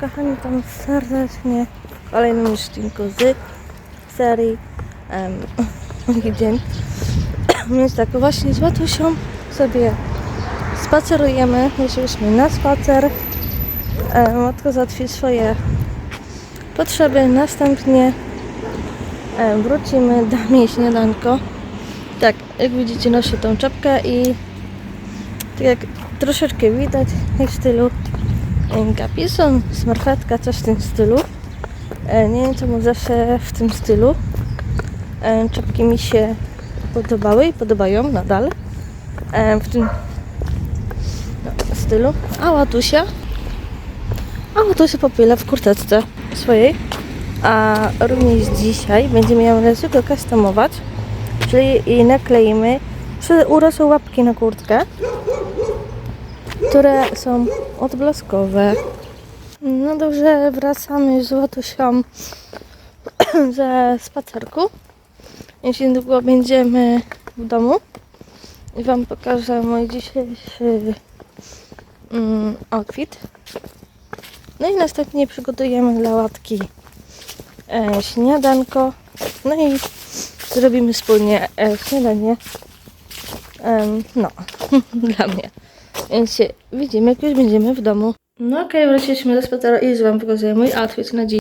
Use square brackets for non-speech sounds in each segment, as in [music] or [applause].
kochani, tam serdecznie w kolejnym odcinku z serii um, dzień. [clears throat] Więc tak, właśnie z Łatusią sobie spacerujemy. Wyszliśmy na spacer. E, Matka załatwi swoje potrzeby. Następnie wrócimy, dam jej śniadanko. Tak, jak widzicie noszę tą czapkę i tak jak troszeczkę widać, jak w stylu kapison, smarfetka, coś w tym stylu. E, Nie wiem czemu zawsze w tym stylu. E, Czapki mi się podobały i podobają nadal. E, W tym no, stylu. A łatusia? A łatusia popyla w kurteczce swojej. A również dzisiaj będzie miała zwykle customować, czyli nakleimy. Urosły łapki na kurtkę, które są odblaskowe. No dobrze, wracamy z Łatusią [clears throat] ze spacerku. Jeśli niedługo będziemy w domu i Wam pokażę mój dzisiejszy mm, outfit. No i następnie przygotujemy dla łatki e, śniadanko. No i zrobimy wspólnie e, śniadanie. Em, no, [laughs] dla mnie. Więc się widzimy, jak już będziemy w domu. No okej, wróciliśmy do spaceru i już Wam pokazuję mój outfit na dziś.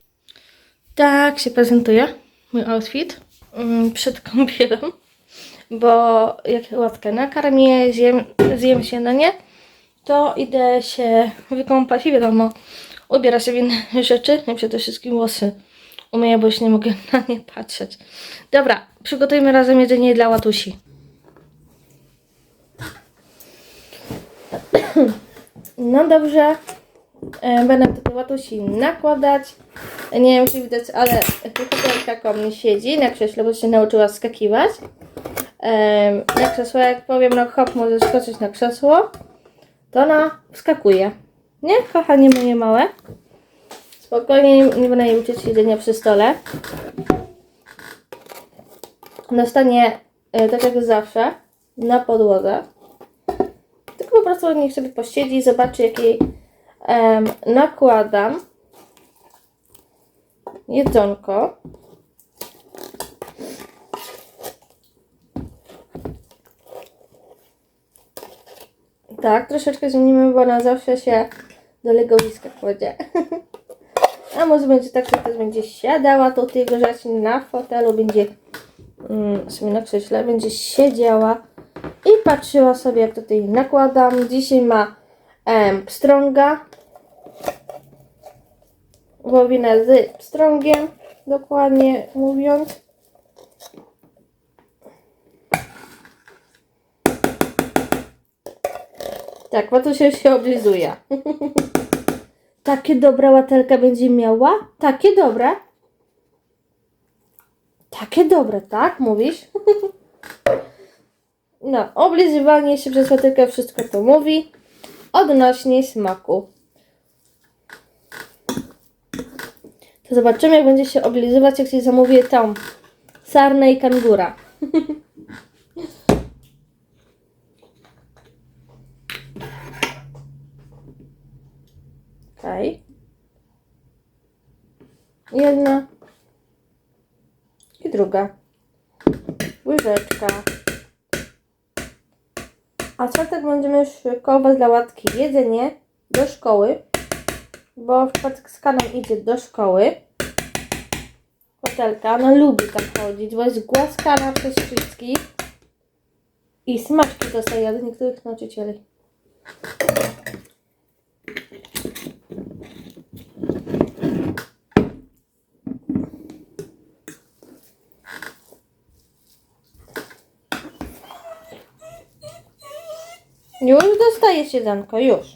Tak się prezentuje mój outfit mm, przed [laughs] kąpielą, bo jak łatkę nakarmię, zjem, zjem śniadanie, to idę się wykąpać i wiadomo, ubiera się w inne [laughs] rzeczy, i przede wszystkim włosy umyję, bo już nie mogę [laughs] na nie patrzeć. Dobra, przygotujmy razem jedzenie dla łatusi. [coughs] No dobrze, E, Będę tutaj łatusi nakładać. Nie wiem, czy widać, ale kuchenka koło mnie siedzi na krześle, bo się nauczyła skakiwać. Em, Na krzesło, jak powiem, no hop, może skoczyć na krzesło, to ona wskakuje. Nie, kochanie moje małe. Spokojnie, nie, będę jej uczyć siedzenia przy stole. Dostanie, e, tak jak zawsze, na podłodze. Tylko po prostu niech sobie posiedzi, zobaczy, jak jej nakładam jedzonko. Tak, troszeczkę zmienimy, bo ona zawsze się do legowiska kładzie. [laughs] A może będzie tak, że też będzie siadała tutaj leżeć na fotelu, będzie mm, sobie na krześle, będzie siedziała i patrzyła sobie, jak tutaj nakładam. Dzisiaj ma em, pstrąga, wołowinę z pstrągiem, dokładnie mówiąc. Tak, Watusia się oblizuje. [laughs] Takie dobra łatelka będzie miała? Takie dobre? Takie dobre, tak? Mówisz? [laughs] No, oblizywanie się przez łatelkę wszystko to mówi odnośnie smaku. To zobaczymy, jak będzie się oblizywać, jak się zamówi tą sarnę i kangura. [laughs] Okej. Jedna. I druga. Łyżeczka. A czwartek będziemy szykować dla łatki jedzenie do szkoły, bo w czwartek z kaną idzie do szkoły. Hotelka, ona lubi tam chodzić, bo jest głaskana przez wszystkich. I smaczki dostaje od niektórych nauczycieli. Już dostaje śniadanko, już.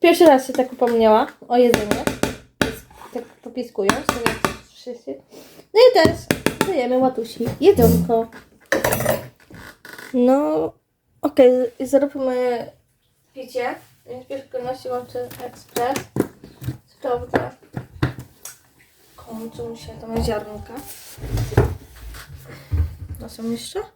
Pierwszy raz się tak upomniała o jedzenie. Tak wszyscy. No i teraz dajemy łatusi jedzonko. No, okej, okay, zróbmy picie. Więc w pierwszej kolejności łączę ekspres. Sprawdzę. Kończą się tam ziarnka. No są jeszcze?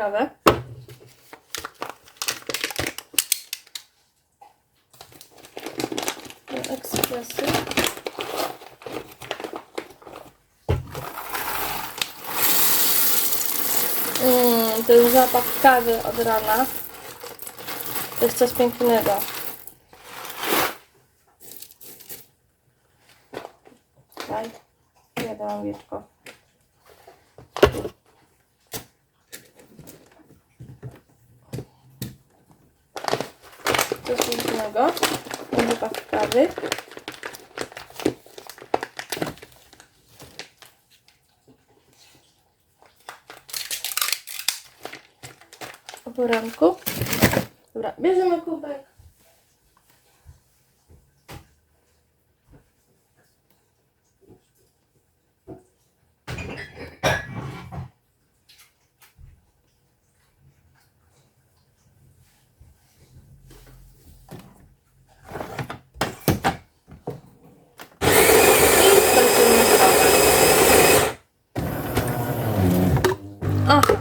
kawę. Do ekspresu. Mm, zapach kawy od rana. To jest coś pięknego. Daj. Ja dałam wieczko. Coś pięknego. Ten zapach kawy. o poranku. Dobra, bierzemy kubek. I skończymy kawę. Aha.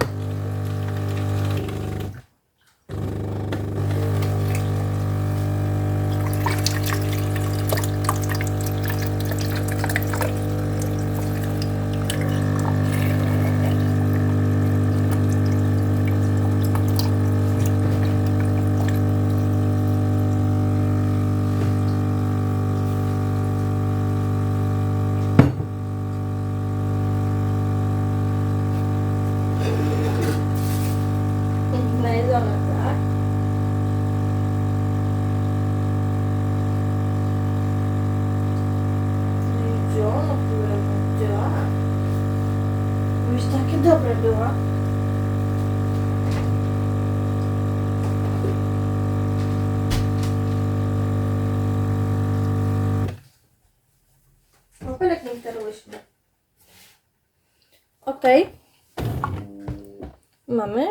Najedzone, tak? Zjedzione, które działa. Byś takie dobre była. Opelek nie wtarłyśmy. Okej. Mamy.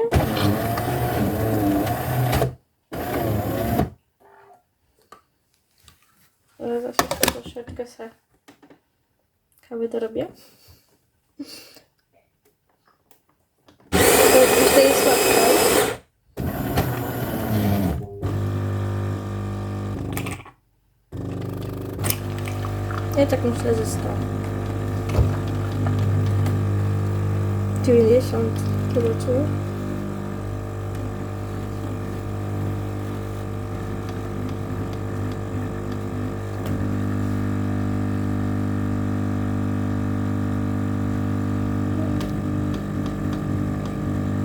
Zase troszeczkę se kawy dorobię. To jest słodko. Ja tak myślę, że 100. 90 zobaczymy.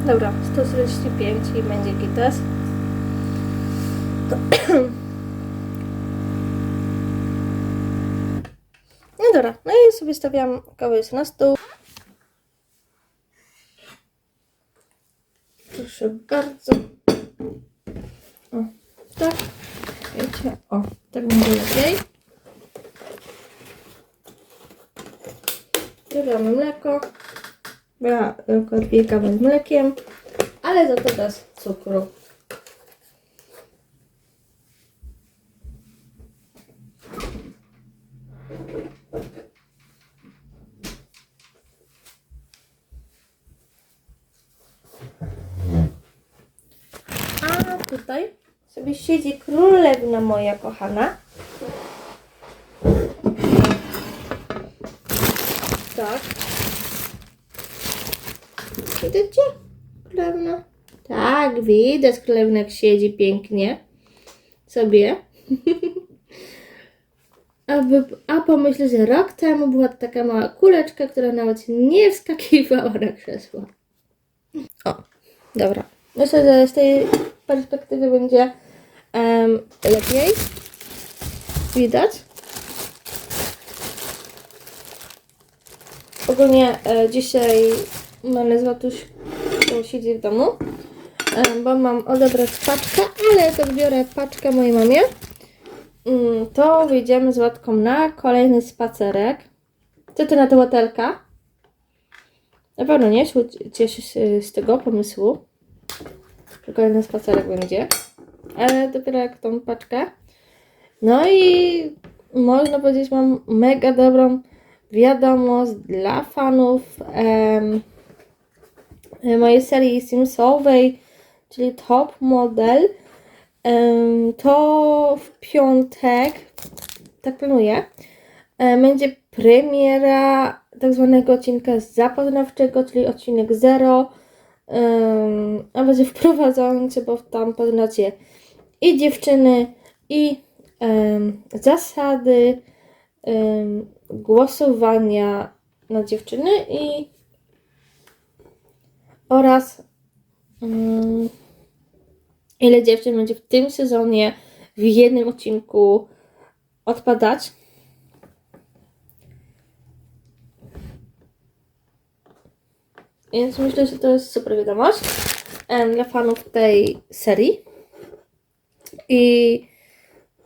Dobra, 145 i będzie gitas. No dobra, no i sobie stawiam kawę jest na stół. Proszę bardzo. O, tak. Wiecie, o, tak będzie lepiej. Dodamy mleko. Ja tylko dwie kawy z mlekiem, ale za to bez cukru. A tutaj sobie siedzi królewna moja kochana. Tak. Widzicie? Królewna. Tak, widać królewna siedzi pięknie sobie. [laughs] A, a pomyślę, że rok temu była taka mała kuleczka, która nawet nie wskakiwała na krzesło. O, dobra. Myślę, że z tej perspektywy będzie em, lepiej widać. Ogólnie e, dzisiaj mamy z Watuś, siedzi w domu, em, bo mam odebrać paczkę, ale jak odbiorę paczkę mojej mamie, mm, to wyjdziemy z Łatką na kolejny spacerek. Co ty na to łotelka? Na pewno nie, cieszysz się z tego pomysłu, kolejny spacerek będzie, ale dopiero jak tą paczkę. No i można powiedzieć, mam mega dobrą wiadomość dla fanów mojej serii Simsowej, czyli Top Model. To w piątek, tak planuję, będzie premiera tak zwanego odcinka zapoznawczego, czyli odcinek 0. Um, a będzie [laughs] wprowadzający, bo tam poznacie i dziewczyny, i zasady głosowania na dziewczyny i oraz mm, ile dziewczyn będzie w tym sezonie w jednym odcinku odpadać. Więc myślę, że to jest super wiadomość dla fanów tej serii. I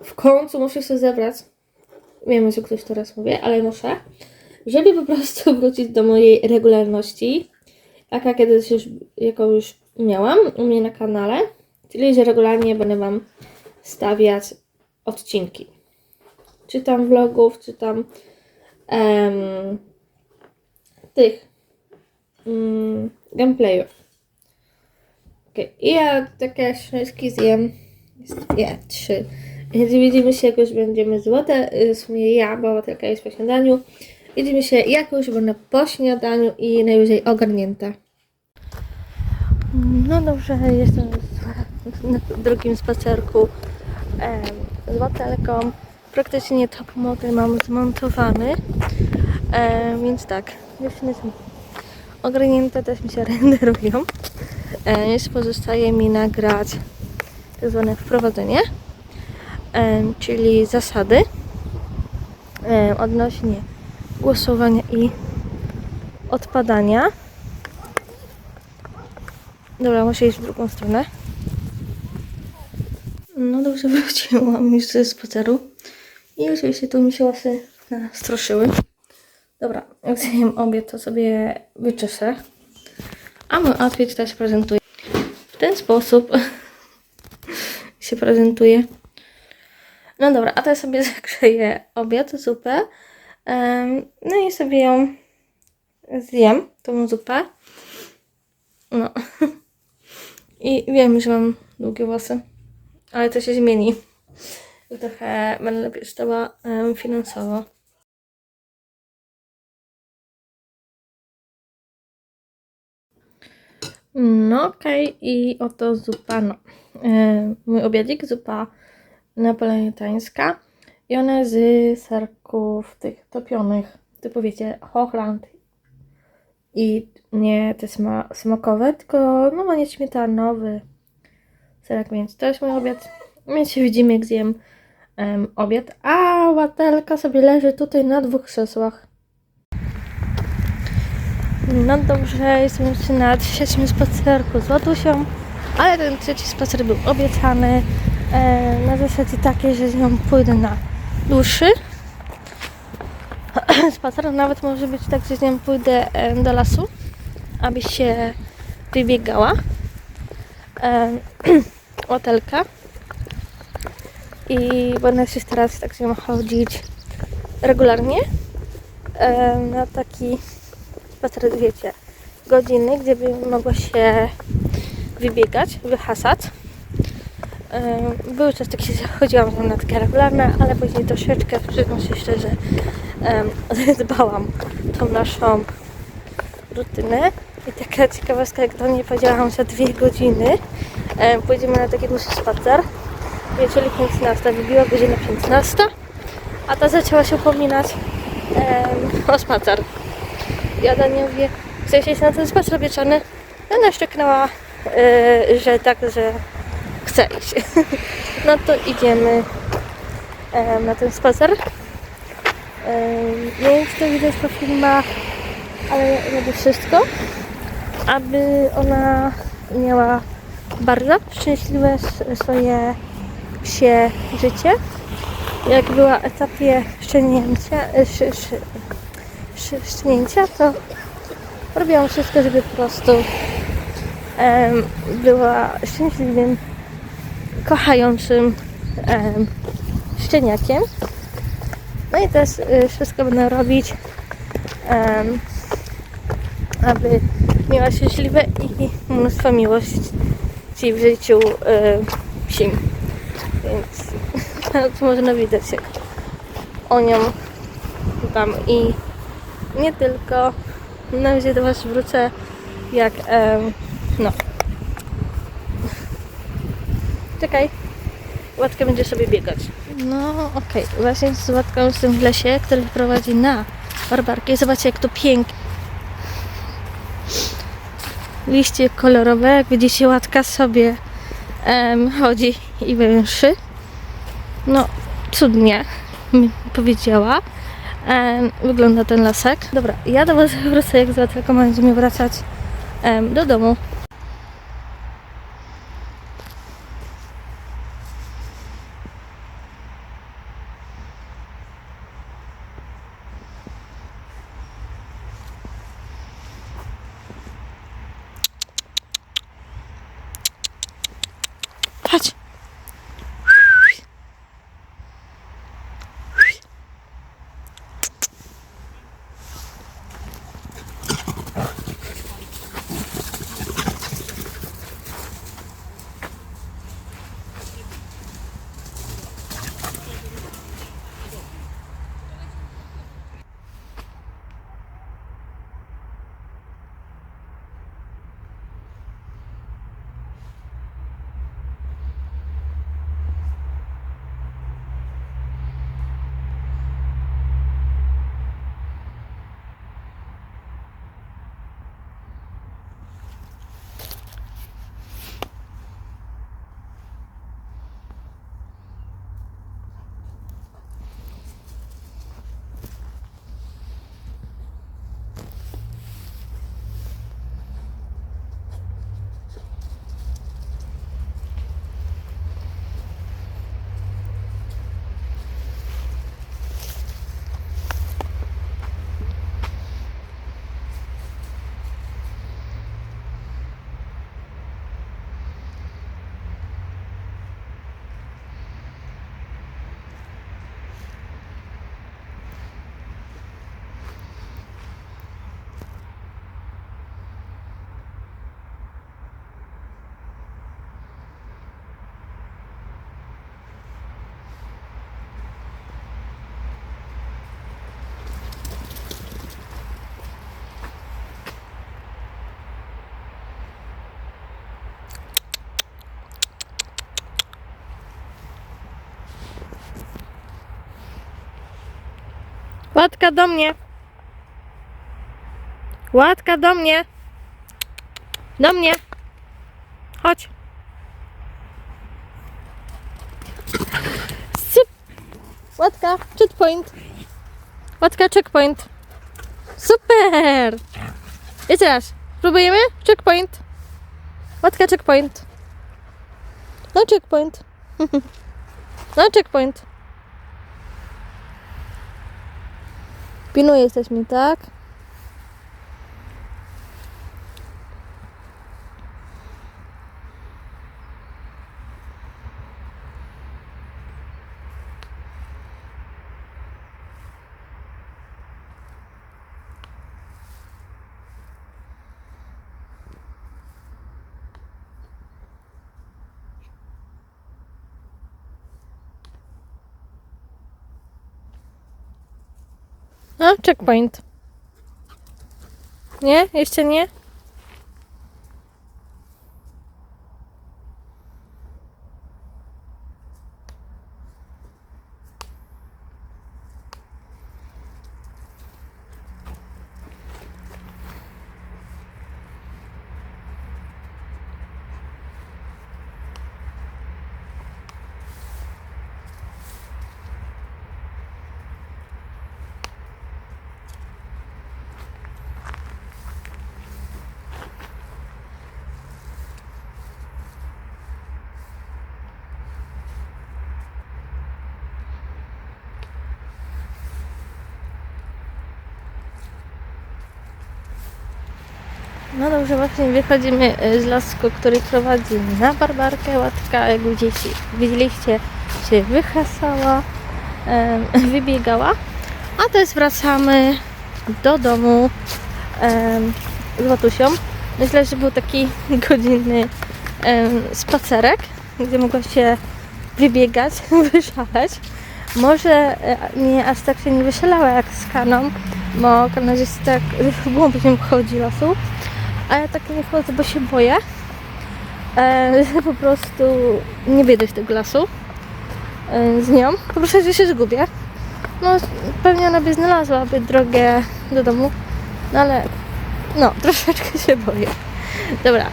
w końcu muszę się zebrać. Wiem, że ktoś teraz mówi, ale muszę. Żeby po prostu [laughs] wrócić do mojej regularności, taka kiedyś już, jaką już miałam u mnie na kanale. Czyli, że regularnie będę Wam stawiać odcinki. Czy tam vlogów, czy tam tych mm, gameplayów. Okay. I ja takie śnieżki zjem. Dwie, trzy. Więc widzimy się, jak już będziemy złote. y, W sumie ja, bo tylko jest po śniadaniu. Widzimy się, jak już będę po śniadaniu i najwyżej ogarnięta. No dobrze, jestem na drugim spacerku z Watelką. Praktycznie top model mam zmontowany. Więc tak, dziewczyny są ogarnięte, też mi się [laughs] renderują. Jeszcze pozostaje mi nagrać tak zwane wprowadzenie, czyli zasady odnośnie głosowania i odpadania. Dobra, muszę iść w drugą stronę. No dobrze, [laughs] wróciłam już ze spaceru. I oczywiście tu mi się łasy stroszyły. Dobra, jak zjem obiad, to sobie wyczeszę. A mój outfit też prezentuje. W ten sposób [laughs] się prezentuje. No dobra, a teraz sobie [laughs] zagrzeję obiad, zupę. No i sobie ją zjem, tą zupę. No. [laughs] I wiem, że mam długie włosy, ale to się zmieni. Trochę będę lepiej em, finansowo. No okej, i oto zupa, no. E, mój obiadzik, zupa napoleońska i one z serków tych topionych, typu wiecie, Hochland i nie te sma smakowe, tylko normalnie śmietanowy serek, więc to jest mój obiad. Więc się widzimy, jak zjem em, obiad. A łatelka sobie leży tutaj na dwóch krzesłach. No dobrze, jeszcze na trzecim spacerku z Ładusią, ale ten trzeci spacer był obiecany e, na zasadzie takiej, że z nią pójdę na dłuższy [clears throat] spacer. Nawet może być tak, że z nią pójdę e, do lasu, aby się wybiegała e, [clears throat] i będę się starać tak z nią chodzić regularnie e, na taki spacer, wiecie, godziny, gdzie bym mogła się wybiegać, wyhasać. Ym, Były czas takie, że chodziłam na takie regularne, ale później troszeczkę, przyznam się szczerze, [laughs] um, dbałam tą naszą rutynę. I taka ciekawostka, jak do niej powiedziałam, że dwie godziny em, pójdziemy na taki dłuższy spacer. Wieczorem 15, wybiła godzina 15, a ta zaczęła się upominać em, o spacer. Ja do niej mówię, chcesz iść na ten spacer wieczorny? I Ona szczeknęła, yy, że tak, że chce iść. [laughs] no to idziemy em, na ten spacer. Nie wiem, czy to widać po filmach, ale robię wszystko, aby ona miała bardzo szczęśliwe swoje psie życie. Jak była etapie szczenięcia, e, szy, szczenięcia, to robiłam wszystko, żeby po prostu em, była szczęśliwym, kochającym em, szczeniakiem. No i też y, wszystko będę robić, em, aby miała szczęśliwe i mnóstwo miłości w życiu y, psim. Więc [laughs] to można widać, jak o nią dbam. I nie tylko. Na razie do Was wrócę, jak em, no. Czekaj. Łatka będzie sobie biegać. No okej, właśnie z Łatką jestem w lesie, który prowadzi na barbarkę. Zobaczcie jak to pięknie. Liście kolorowe, jak widzicie Łatka sobie em, chodzi i węszy. No cudnie, powiedziała. Wygląda ten lasek. Dobra, ja do Was wrócę, jak z Łatką będziemy wracać do domu. Łatka do mnie. Łatka do mnie. Do mnie. Chodź. Syp. Łatka, checkpoint. Łatka, checkpoint. Super. Jeszcze raz. Próbujemy? Checkpoint. Łatka, checkpoint. No checkpoint. [laughs] No checkpoint. Pilnuję jesteśmy, tak? No, checkpoint. Nie? Jeszcze nie? Dobrze, właśnie wychodzimy e, z lasku, który prowadzi na barbarkę. Łatka, jak widzieliście, widzieliście się wychasała, [laughs] wybiegała. A teraz wracamy do domu z Łatusią. Myślę, że był taki [laughs] godzinny spacerek, gdzie mogła się wybiegać, [laughs] wyszaleć. Może e, nie aż tak się nie wyszalała jak z kaną, bo kamerzysta tak w głąb się chodzi lasu. A ja tak nie chodzę, bo się boję. E, [laughs] po prostu nie z tego lasu e, z nią. Po prostu, że się zgubię. No, pewnie ona by znalazłaby drogę do domu, no ale no, [laughs] troszeczkę się boję. Dobra,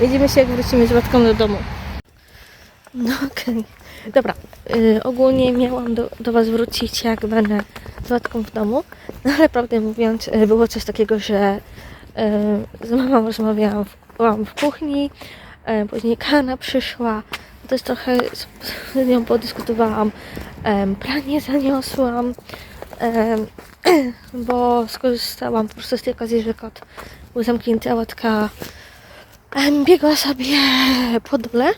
widzimy się jak wrócimy z Łatką do domu. No okej. Dobra, y, ogólnie miałam do, do Was wrócić jak będę z Łatką w domu, no ale prawdę mówiąc y, było coś takiego, że z mamą rozmawiałam w, byłam w kuchni, y, później Kana przyszła, też trochę z, z nią podyskutowałam, pranie zaniosłam, [clears throat] bo skorzystałam po prostu z tej okazji, że kot był zamknięty, a Łatka biegła sobie po dole.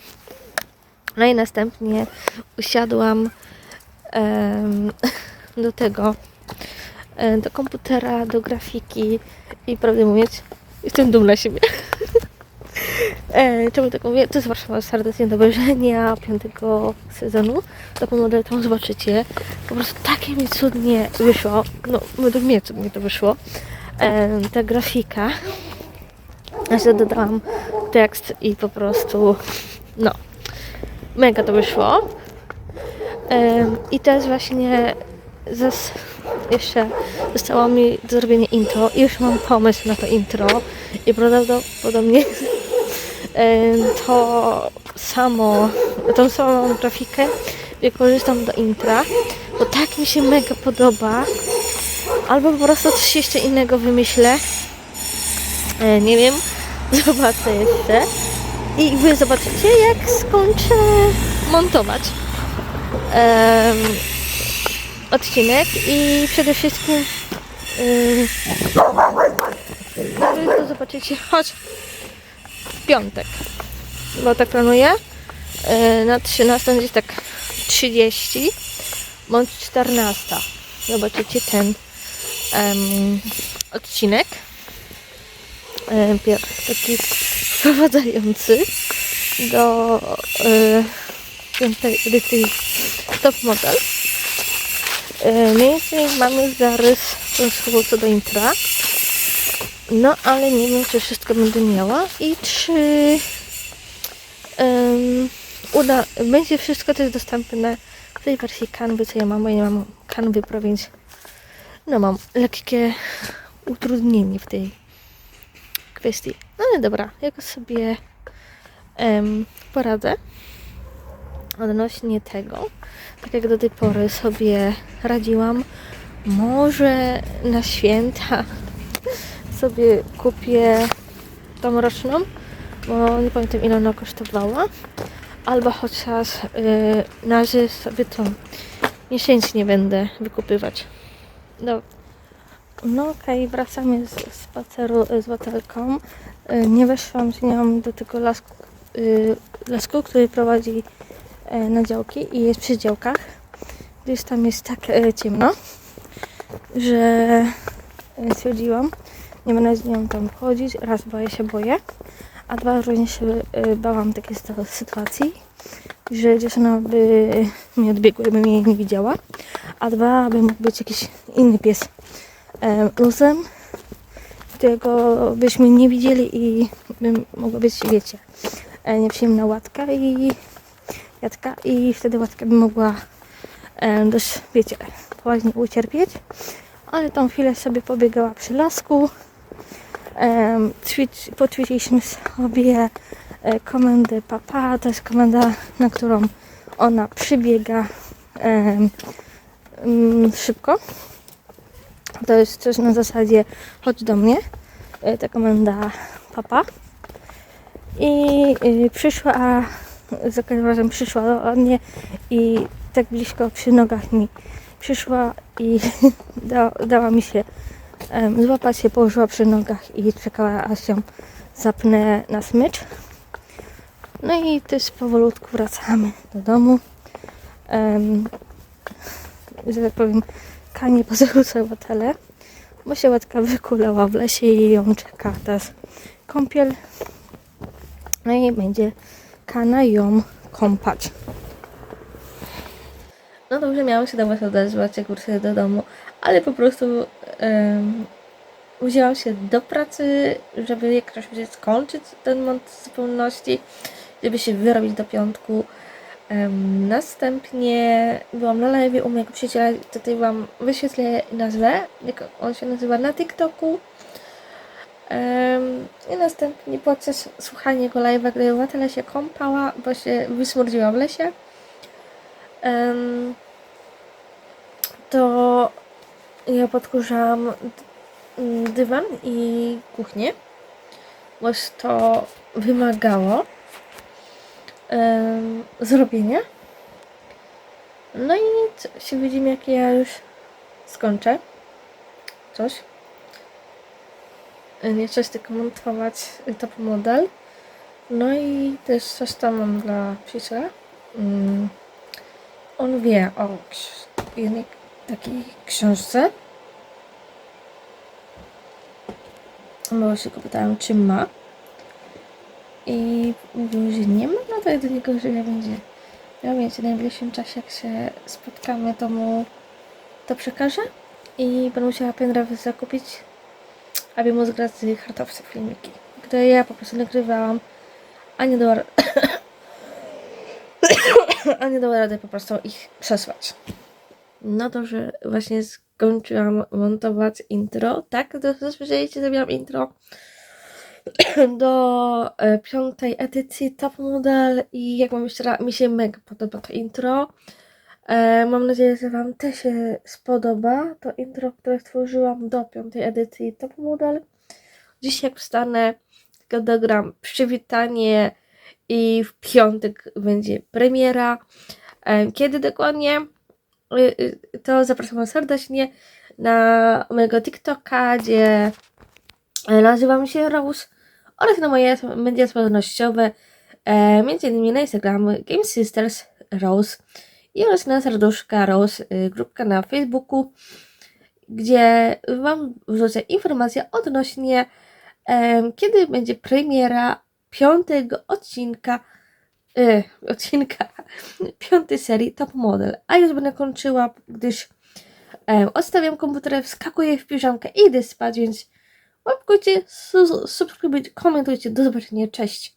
No i następnie usiadłam [laughs] do tego, do komputera, do grafiki i prawdę mówiąc, jestem dumna siebie. [laughs] E, czemu tak mówię? To jest Warszawa serdecznie do obejrzenia piątego sezonu. Taką model tam zobaczycie. Po prostu takie mi cudnie wyszło. No, według mnie cudnie to wyszło. E, ta grafika. Ja sobie dodałam tekst i po prostu no, mega to wyszło. Em, I teraz właśnie zas, jeszcze zostało mi do zrobienia intro i już mam pomysł na to intro i prawdopodobnie [laughs] to samo, tą samą grafikę wykorzystam do intra, bo tak mi się mega podoba. Albo po prostu coś jeszcze innego wymyślę. E, nie wiem, [laughs] zobaczę jeszcze. I wy zobaczycie, jak skończę montować odcinek i przede wszystkim ym, wy to zobaczycie, chodź w piątek, bo tak planuję. E, na 13 gdzieś tak 30 bądź 14 zobaczycie ten em, odcinek. Pier- taki wprowadzający do e, piątej edycji Top Model. E, mniej więcej mamy zarys co do intra. No, ale nie wiem, czy wszystko będę miała i czy em, uda, będzie wszystko też dostępne w tej wersji kanwy, co ja mam, bo ja nie mam kanwy Pro, więc no mam lekkie utrudnienie w tej kwestii. No ale dobra, jakoś sobie em, poradzę odnośnie tego. Tak jak do tej pory sobie radziłam. Może na święta [laughs] sobie kupię tą roczną, bo nie pamiętam ile ona kosztowała. Albo chociaż yy, na razie sobie to miesięcznie będę wykupywać. No, no okej, wracamy z spaceru y, z Watelką. Y, Nie weszłam z nią do tego lasku, y, lasku który prowadzi na działki i jest przy działkach, gdyż tam jest tak y, ciemno, że y, stwierdziłam, nie będę z nią tam chodzić. Raz, bo ja się boję, a dwa, również się bałam takiej sytuacji, że gdzieś ona by mnie odbiegła, jakby mnie nie widziała, a dwa, by mógł być jakiś inny pies em, luzem, którego byśmy nie widzieli i by mogła być, wiecie, e, nieprzyjemna łatka i i wtedy łatka by mogła e, dość, wiecie, poważnie ucierpieć. Ale tą chwilę sobie pobiegała przy lasku. Ćwicz, poćwiczyliśmy sobie e, komendę papa, to jest komenda, na którą ona przybiega em, mm, szybko. To jest coś na zasadzie chodź do mnie, e, ta komenda papa. I y, przyszła, za każdym razem przyszła do mnie i tak blisko przy nogach mi przyszła i [laughs] da, dała mi się em, złapała się, położyła przy nogach i czekała, aż się zapnę na smycz. No i też powolutku wracamy do domu. Em, że tak powiem, Kanie [laughs] pozarzucała tele, bo się łatka wykulała w lesie i ją czeka teraz kąpiel. No i będzie Kana ją kąpać. No dobrze, miało się do Was odezwać, jak wrócę do domu, ale po prostu em, wzięłam się do pracy, żeby jak najszybciej skończyć ten mont zupełności, żeby się wyrobić do piątku. Em, następnie byłam na live u mojego przyjaciela, tutaj Wam wyświetlę nazwę, jak on się nazywa na TikToku. I następnie podczas słuchania jego live'a, gdy się kąpała, bo się wysmurdziła w lesie, to ja podkurzałam dywan i kuchnię, bo to wymagało zrobienia. No i się widzimy, jak ja już skończę coś. Y, Nie coś tylko montować y, top model. No i też coś tam mam dla przyjaciela. Mm. On wie o jednej takiej książce. Bo się go pytałem, czy ma. I mówił, że nie ma, no to ja do niego, że ja będzie miał więc w najbliższym czasie, jak się spotkamy, to mu to przekażę. I będę musiała pendrive zakupić, aby móc grać z hartowce filmiki, które ja po prostu nagrywałam, a nie dała, [coughs] a nie dała rady po prostu ich przesłać. No to, że właśnie skończyłam montować intro. Tak, to słyszeliście, zrobiłam intro [coughs] do e, piątej edycji Top Model i jak mam jeszcze raz, mi się mega podoba to intro. E, mam nadzieję, że Wam też się spodoba to intro, które stworzyłam do piątej edycji Top Model. Dziś jak wstanę, dogram przywitanie i w piątek będzie premiera. E, Kiedy dokładnie? Y, To zapraszam serdecznie na mojego TikToka, gdzie e, nazywam się Rose oraz na moje media społecznościowe, e, między innymi na Instagram Game Sisters Rose i oraz na serduszka Rose, y, grupka na Facebooku, gdzie Wam wrzucę informacje odnośnie kiedy będzie premiera piątego odcinka y, odcinka [laughs] piątej serii Top Model. A już będę kończyła, gdyż em, odstawiam komputer, wskakuję w piżamkę i idę spać, więc łapkujcie, su- subskrybujcie, komentujcie. Do zobaczenia, cześć!